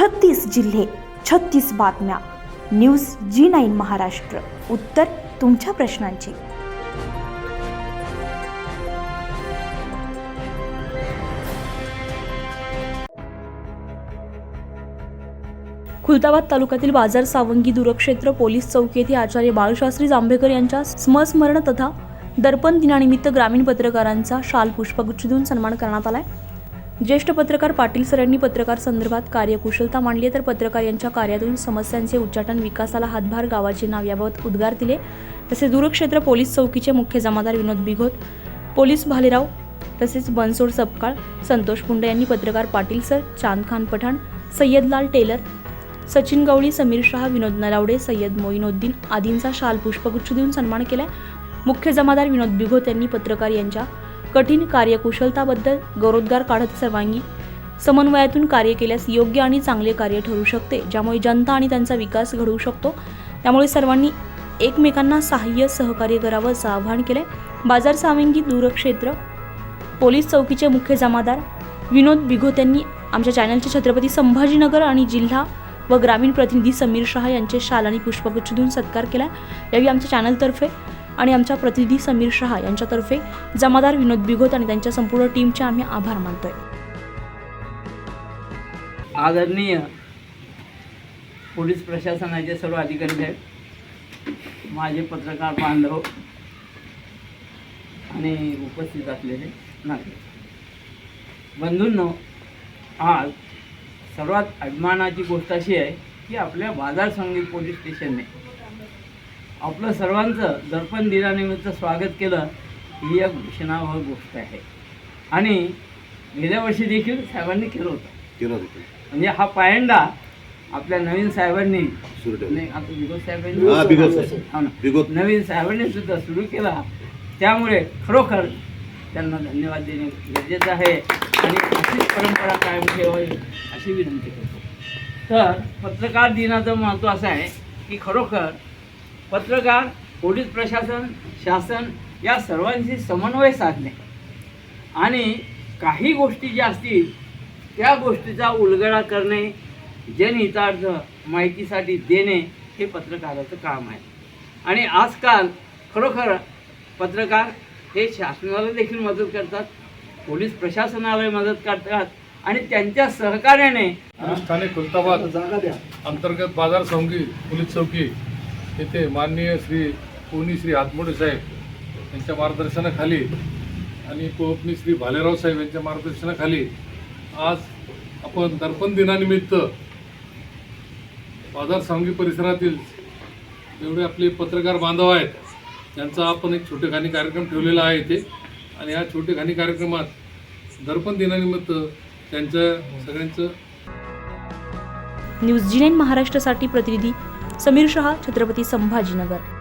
छत्तीस जिल्हे छत्तीस बातम्या. News G nine Maharashtra. उत्तर तुमच्या प्रश्नांची. खुलताबाद तालुक्यातील बाजार सावंगी दूरक्षेत्र पोलीस चौकी येथे आचार्य बाळशास्त्री जांभेकर यांच्या स्मस्मरण तथा दर्पण दिनानिमित्त ग्रामीण पत्रकारांचा शाल पुष्पगुच्छ देऊन सन्मान करण्यात आलाय. ज्येष्ठ पत्रकार पाटील सर यांनी पत्रकार संदर्भात कार्यकुशलता मांडली तर पत्रकार यांच्या कार्यातून समस्यांचे उच्चाटन विकासाला हातभार गावाचे नाव याबाबत उद्गार दिले. तसे दूरक्षेत्र पोलीस चौकीचे मुख्य जमादार विनोद बिघोत पोलीस भालेराव तसेच बनसोड सपकाळ संतोष पुंडे यांनी पत्रकार पाटील सर चांदखान पठाण सय्यदलाल टेलर सचिन गवळी समीर शहा विनोद नलावडे सय्यद मोईनुद्दीन आदींचा शाल पुष्पगुच्छ देऊन सन्मान केला मुख्य जमादार विनोद बिघोत यांनी पत्रकार यांच्या कठीण कार्यकुशलताबद्दल गौरवोद्गार काढत सर्वांगी. समन्वयातून कार्य केल्यास योग्य आणि चांगले कार्य ठरू शकते ज्यामुळे जनता आणि त्यांचा विकास घडवू शकतो. त्यामुळे सर्वांनी एकमेकांना सहाय्य सहकार्य करावं असं आवाहन केलंय. बाजार सावंगी दूरक्षेत्र पोलीस चौकीचे मुख्य जमादार विनोद बिघोत यांनी आमच्या चॅनलचे छत्रपती संभाजीनगर आणि जिल्हा व ग्रामीण प्रतिनिधी समीर शहा यांचे शाल आणि पुष्पगुच्छ देऊन सत्कार केला यावेळी आमच्या चॅनलतर्फे आणि आमच्या प्रतिनिधी समीर शहा यांच्यातर्फे जमादार विनोद बिघोत आणि त्यांच्या संपूर्ण टीमचे आम्ही आभार मानतोय. आदरणीय पोलीस प्रशासनाचे सर्व अधिकारी साहेब माझे पत्रकार बांधव आणि उपस्थित असलेले नाते बंधूंनो आज सर्वात अभिमानाची गोष्ट अशी आहे की आपल्या बाजार संगीत पोलीस स्टेशनने आपलं सर्वांचं दर्पण दिनानिमित्त स्वागत केलं ही एक घोषणावह गोष्ट आहे. आणि गेल्या वर्षी देखील साहेबांनी केलं होतं. केलं होतं म्हणजे हा पायंडा आपल्या नवीन साहेबांनी सुरू ठेवलं. नाही हा, साहेबांनी साहेब. हो ना. नवीन साहेबांनी सुद्धा सुरू केला. त्यामुळे खरोखर त्यांना धन्यवाद देणे गरजेचं आहे आणि अशीच परंपरा कायम ठेवावी अशी विनंती करतो. तर पत्रकार दिनाचं महत्त्व असं आहे की खरोखर पत्रकार पोलीस प्रशासन शासन या सर्वांशी समन्वय साधणे. आणि काही गोष्टी ज्या असतील त्या गोष्टीचा उलगडा करणे जनहितार्थ माहितीसाठी देणे हे पत्रकाराचं काम आहे. आणि आजकाल खरोखर पत्रकार हे शासनाला देखील मदत करतात पोलीस प्रशासनाला मदत करतात आणि त्यांच्या सहकार्याने स्थानिक खुलताबाद अंतर्गत बाजार संघी पोलीस चौकी येथे माननीय श्री कोणी श्री हातमोडे साहेब यांच्या मार्गदर्शनाखाली आणि कोपनी श्री भालेराव साहेब यांच्या मार्गदर्शनाखाली आज आपण दर्पण दिनानिमित्त बाजार सांगी परिसरातील जेवढे आपले पत्रकार बांधव आहेत त्यांचा आपण एक छोटेखानी कार्यक्रम ठेवलेला आहे इथे. आणि या छोटेखानी कार्यक्रमात दर्पण दिनानिमित्त त्यांचं सगळ्यांचं न्यूज जी नाईन महाराष्ट्रासाठी प्रतिनिधी समीर शहा छत्रपती संभाजीनगर.